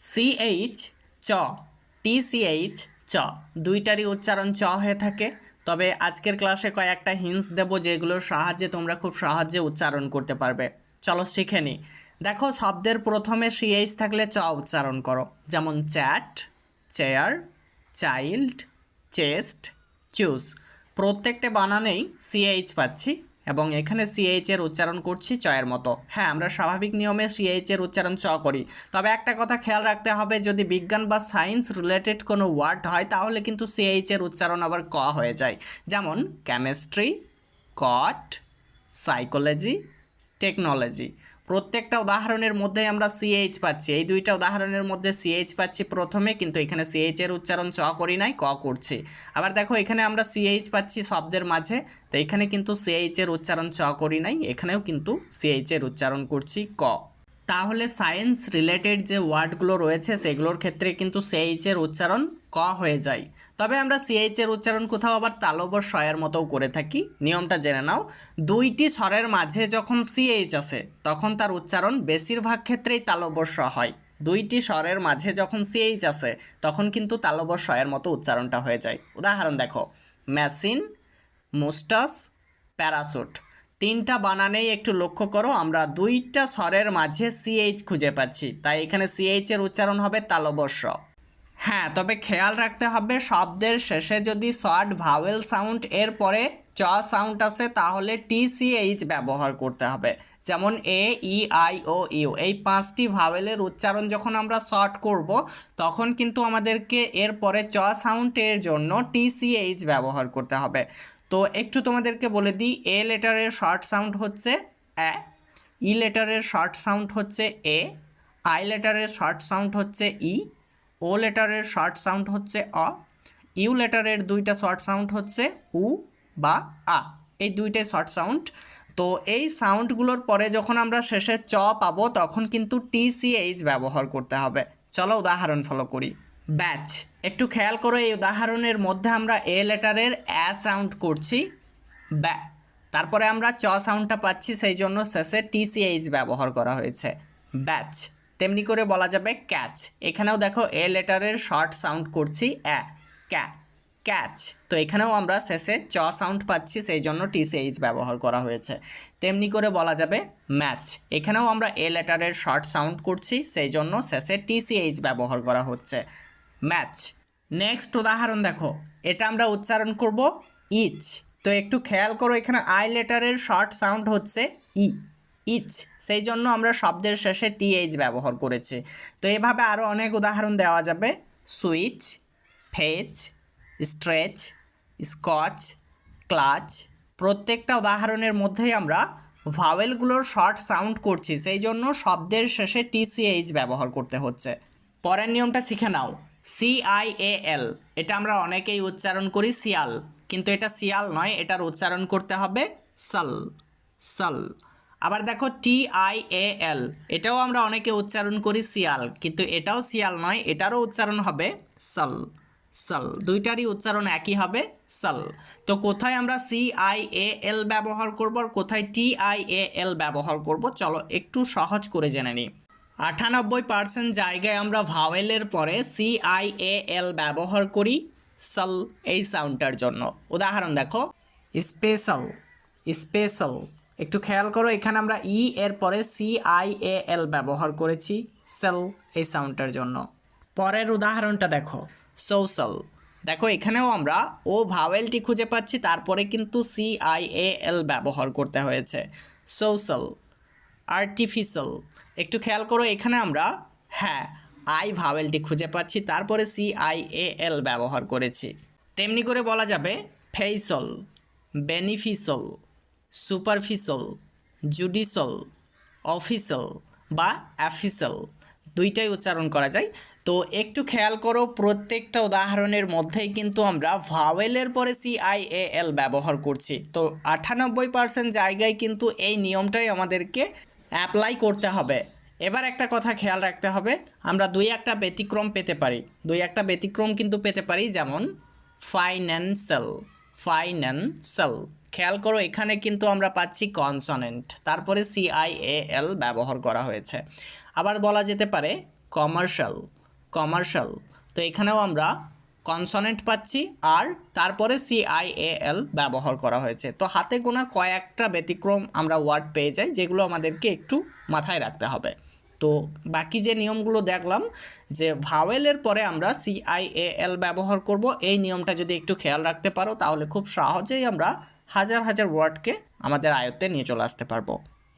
CH চ। TCH চ। দুইটারই উচ্চারণ চ হয়ে থাকে। তবে আজকের ক্লাসে কয়েকটা হিন্স দেব যেগুলোর সাহায্যে তোমরা খুব সহজে উচ্চারণ করতে পারবে। চলো শিখে নিই দেখো, শব্দের প্রথমে সিএইচ থাকলে চ উচ্চারণ করো। যেমন chat, chair, child, chest choose প্রত্যেকটা বানানেই সিএইচ পাচ্ছি। এবং এখানে সিএইচ এর উচ্চারণ করছি চয়ের মতো। হ্যাঁ আমরা স্বাভাবিক নিয়মে সিএইচ এর উচ্চারণ চ করি। তবে একটা কথা খেয়াল রাখতে হবে, যদি বিজ্ঞান বা সায়েন্স রিলেটেড কোনো ওয়ার্ড হয়, তাহলে কিন্তু সিএইচ এর উচ্চারণ আবার ক হয়ে যায়। যেমন কেমিস্ট্রি কট সাইকোলজি টেকনোলজি প্রত্যেকটা উদাহরণের মধ্যে আমরা সিএইচ পাচ্ছি। এই দুইটা উদাহরণের মধ্যে সিএইচ পাচ্ছি প্রথমে, কিন্তু এখানে সিএইচ এর উচ্চারণ চ করি নাই, ক করছি। আবার দেখো, এখানে আমরা সিএইচ পাচ্ছি শব্দের মাঝে, তো এখানে কিন্তু সিএইচ এর উচ্চারণ চ করি নাই, এখানেও কিন্তু সিএইচ এর উচ্চারণ করছি ক। তাহলে সায়েন্স রিলেটেড যে ওয়ার্ডগুলো রয়েছে, সেগুলোর ক্ষেত্রে কিন্তু সিএইচ এর উচ্চারণ ক হয়ে যায়। তবে আমরা সিএইচ এর উচ্চারণ কোথাও আবার তালব স্বয়ের মতো করে থাকি। নিয়মটা জেনে নাও। দুইটি স্বরের মাঝে যখন সিএইচ আছে তখন তার উচ্চারণ বেশিরভাগ ক্ষেত্রেই তালব স হয়। দুইটি স্বরের মাঝে যখন সিএইচ আছে তখন কিন্তু তালব স্বয়ের মতো উচ্চারণটা হয়ে যায়। উদাহরণ দেখো, মেশিন, মুস্টাস, প্যারাসুট। তিনটা বানানেই একটু লক্ষ্য করো, আমরা দুইটা স্বরের মাঝে সিএইচ খুঁজে পাচ্ছি। তাই এখানে সিএইচের উচ্চারণ হবে তালবস্য হ্যাঁ তবে খেয়াল রাখতে হবে, শব্দের শেষে যদি শর্ট ভাওয়েল সাউন্ড এর পরে চ সাউন্ড আসে তাহলে টিসিএইচ ব্যবহার করতে হবে। যেমন এ, ই, আই, ও, ইউ, এই পাঁচটি ভাওয়েলের উচ্চারণ যখন আমরা শর্ট করব, তখন কিন্তু আমাদেরকে এর পরে চ সাউন্ডের জন্য টিসিএইচ ব্যবহার করতে হবে। তো একটু তোমাদেরকে বলে দিই, এ লেটারের শর্ট সাউন্ড হচ্ছে অ্যা ই লেটারের শর্ট সাউন্ড হচ্ছে এ, আই লেটারের শর্ট সাউন্ড হচ্ছে ই ও লেটারের শর্ট সাউন্ড হচ্ছে অ, ইউ লেটারের দুইটা শর্ট সাউন্ড হচ্ছে উ বা আ। এই দুইটাই শর্ট সাউন্ড। তো এই সাউন্ডগুলোর পরে যখন আমরা শেষে চ পাবো, তখন কিন্তু টিসিএইচ ব্যবহার করতে হবে। চলো উদাহরণ ফলো করি। ব্যাচ, একটু খেয়াল করো এই উদাহরণের মধ্যে আমরা এ লেটারের অ্যা সাউন্ড করছি, ব্যা। তারপরে আমরা চ সাউন্ডটা পাচ্ছি, সেই জন্য শেষে টিসিএইচ ব্যবহার করা হয়েছে। ব্যাচ তেমনি করে বলা যাবে ক্যাচ। এখানেও দেখো এ লেটারের শর্ট সাউন্ড করছি অ্যা ক্যা, ক্যাচ। তো এখানেও আমরা শেষে চ সাউন্ড পাচ্ছি, সেই জন্য টিসিএইচ ব্যবহার করা হয়েছে। তেমনি করে বলা যাবে ম্যাচ। এখানেও আমরা এ লেটারের শর্ট সাউন্ড করছি, সেই জন্য শেষে টিসিএইচ ব্যবহার করা হচ্ছে। ম্যাচ। নেক্সট উদাহরণ দেখো। এটা আমরা উচ্চারণ করব, ইচ। তো একটু খেয়াল করো, এখানে আই লেটারের শর্ট সাউন্ড হচ্ছে ই। ইচ সেই জন্য আমরা শব্দের শেষে টিএইচ ব্যবহার করেছি। তো এভাবে আরও অনেক উদাহরণ দেওয়া যাবে। Switch, fetch, stretch, scotch, clutch. প্রত্যেকটা উদাহরণের মধ্যেই আমরা ভাওয়েলগুলোর শর্ট সাউন্ড করছি, সেই জন্য শব্দের শেষে টিসিএইচ ব্যবহার করতে হচ্ছে। পরের নিয়মটা শিখে নাও। সিআইএএল এটা আমরা অনেকেই উচ্চারণ করি সিয়াল, কিন্তু এটা সিয়াল নয়, এটার উচ্চারণ করতে হবে সাল। সাল। আবার দেখো টি আই এ এল, এটাও আমরা অনেকে উচ্চারণ করি সিয়াল কিন্তু এটাও সিয়াল নয়, এটারও উচ্চারণ হবে সাল সাল, দুইটারই উচ্চারণ একই হবে সাল। তো কোথায় আমরা সি আই এ এল ব্যবহার করব আর কোথায় টি আই এ এল ব্যবহার করব? চলো একটু সহজ করে জেনে নিই। আটানব্বই পার্সেন্ট জায়গায় আমরা ভাওয়েলের পরে সি আই এ এল ব্যবহার করি সল, এই সাউন্ডটার জন্য। উদাহরণ দেখো, স্পেশাল স্পেশাল। একটু খেয়াল করো, এখানে আমরা ই এর পরে সি আই এ এল ব্যবহার করেছি সেল এই সাউন্ডটার জন্য। পরের উদাহরণটা দেখো সোশ্যাল দেখো, এখানেও আমরা ও ভাওয়েলটি খুঁজে পাচ্ছি, তারপরে কিন্তু সি আই এ এল ব্যবহার করতে হয়েছে। সোশ্যাল আর্টিফিশিয়াল একটু খেয়াল করো, এখানে আমরা হ্যাঁ আই ভাওয়েলটি খুঁজে পাচ্ছি, তারপরে সি আই এ এল ব্যবহার করেছি। তেমনি করে বলা যাবে facial beneficial superficial, judicial official বা অ্যাফিসিয়াল দুইটাই উচ্চারণ করা যায়। তো একটু খেয়াল করো, প্রত্যেকটা উদাহরণের মধ্যেই কিন্তু আমরা ভাওয়েলের পরে সি আই এ এল ব্যবহার করছি। তো আটানব্বই পার্সেন্ট জায়গায় কিন্তু এই নিয়মটাই আমাদেরকে অ্যাপ্লাই করতে হবে। এবার একটা কথা খেয়াল রাখতে হবে, আমরা দুই একটা ব্যতিক্রম পেতে পারি। দুই একটা ব্যতিক্রম কিন্তু পেতে পারি, যেমন ফাইন্যান্সিয়াল ফাইন্যান্সিয়াল খেয়াল করো, এখানে কিন্তু আমরা পাচ্ছি কনসনেন্ট তারপরে সিআইএএল ব্যবহার করা হয়েছে। আবার বলা যেতে পারে কমার্শাল কমার্শাল তো এখানেও আমরা কনসনেন্ট পাচ্ছি আর তারপরে সিআইএল ব্যবহার করা হয়েছে। তো হাতে গোনা কয়েকটা ব্যতিক্রম আমরা ওয়ার্ড পেয়ে যাই, যেগুলো আমাদেরকে একটু মাথায় রাখতে হবে। তো বাকি যে নিয়মগুলো দেখলাম, যে ভাওয়েলের পরে আমরা সিআইএল ব্যবহার করব, এই নিয়মটা যদি একটু খেয়াল রাখতে পারো, তাহলে খুব সহজেই আমরা হাজার হাজার ওয়ার্ডকে আমাদের আয়ত্তে নিয়ে চলে আসতে পারব।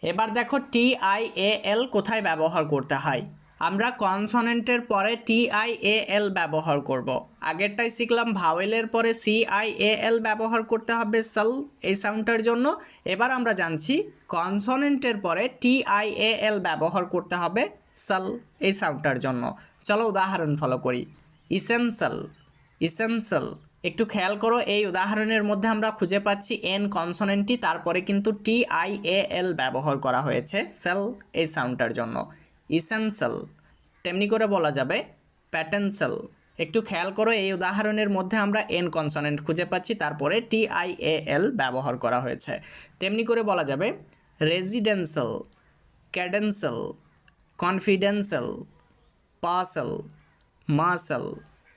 এবার দেখো টি আই এ এল কোথায় ব্যবহার করতে হয়। আমরা কনসনেন্টের পরে টি আই এ এল ব্যবহার করব। আগেরটাই শিখলাম, ভাওয়েলের পরে সি আই এ এল ব্যবহার করতে হবে সাল এই সাউন্ডটার জন্য। এবার আমরা জানছি কনসনেন্টের পরে টি আই এ এল ব্যবহার করতে হবে সাল এই সাউন্ডটার জন্য। চলো উদাহরণ ফলো করি। ইসেন্সাল ইসেন্সাল। একটু খেয়াল করো, এই উদাহরণের মধ্যে আমরা খুঁজে পাচ্ছি এন কনসনেন্টটি তারপরে কিন্তু টি আই এ এল ব্যবহার করা হয়েছে সেল এই সাউন্ডটার জন্য। ইসেন্সিয়াল তেমনি করে বলা যাবে প্যাটেন্সেল একটু খেয়াল করো, এই উদাহরণের মধ্যে আমরা এন কনসনেন্ট খুঁজে পাচ্ছি, তারপরে টি আই এ এল ব্যবহার করা হয়েছে। তেমনি করে বলা যাবে residential cadential confidential partial martial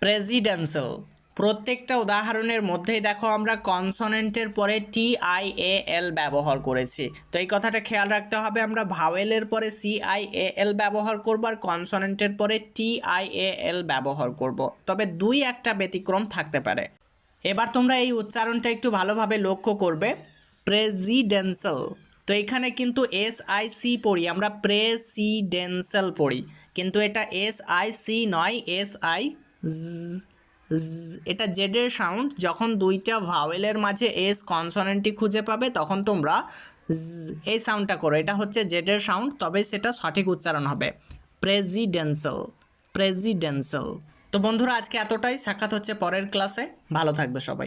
presidential প্রত্যেকটা উদাহরণের মধ্যেই দেখো আমরা কনসনেন্টের পরে টি আই এ এল ব্যবহার করেছি। তো এই কথাটা খেয়াল রাখতে হবে, আমরা ভাওয়েলের পরে সি আই এ এল ব্যবহার করব আর কনসনেন্টের পরে টি আই এ এল ব্যবহার করব। তবে দুই একটা ব্যতিক্রম থাকতে পারে। এবার তোমরা এই উচ্চারণটা একটু ভালোভাবে লক্ষ্য করবে। প্রেসিডেন্সিয়াল তো এখানে কিন্তু এস আই সি পড়ি, আমরা প্রেসিডেন্সিয়াল পড়ি। কিন্তু এটা এস আই সি নয় এস আই এটা জেডের সাউন্ড যখন দুইটা ভাওয়েলের মাঝে এস কনসনেন্টটি খুঁজে পাবে, তখন তোমরা এই সাউন্ডটা করো। এটা হচ্ছে জেডের সাউন্ড তবে সেটা সঠিক উচ্চারণ হবে। প্রেসিডেন্সিয়াল প্রেসিডেন্সিয়াল তো বন্ধুরা, আজকে এতটাই। সাক্ষাৎ হচ্ছে পরের ক্লাসে ভালো থাকবে সবাই।